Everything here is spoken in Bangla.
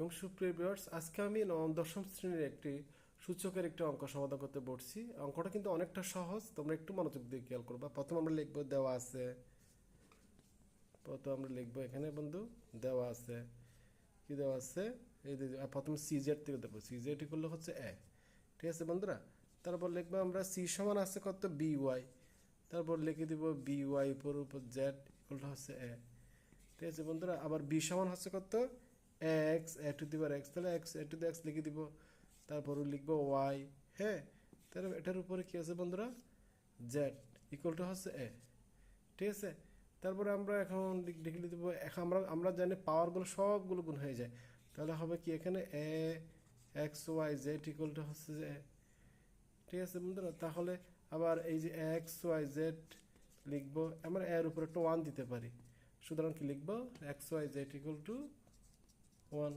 আলাইকুম সুপ্রিয় ভিউয়ার্স আজকে আমি নবম, দশম শ্রেণির একটি সূচকের একটি অঙ্ক সমাধান করতে বসছি। অঙ্কটা কিন্তু অনেকটা সহজ, তোমরা একটু মনোযোগ দিয়ে খেয়াল করবা। প্রথম আমরা লিখব দেওয়া আছে। প্রথম আমরা লিখব এখানে বন্ধু, দেওয়া আছে। কি দেওয়া আছে? এই প্রথম সি জেড থেকে দেবো সি জেড করলে হচ্ছে এ ঠিক আছে বন্ধুরা? তারপর লিখব আমরা সি সমান আছে কত? বি ওয়াই তারপর লিখে দিব বি ওয়াই উপর উপর জেড ইকুয়ালটা হচ্ছে এ ঠিক আছে বন্ধুরা? আবার বি সমান হচ্ছে কত? এক্স এ টু দিবার এক্স তাহলে x A to the x লিখে দিব। তারপর লিখব ওয়াই হ্যাঁ? তাহলে এটার উপরে কি আছে বন্ধুরা? জেড ইকুয়াল টু হচ্ছে এ ঠিক আছে? তারপরে আমরা এখন লিখ- দিব এখন আমরা আমরা জানি পাওয়ারগুলো সবগুলো গুণ হয়ে যায়। তাহলে হবে কি এখানে a x y z equal to হচ্ছে যে। ঠিক আছে বন্ধুরা? তাহলে আবার এই যে এক্স ওয়াই জেড লিখব, আমরা এর উপরে একটা ওয়ান দিতে পারি। সুতরাং কি লিখব? X y z equal to one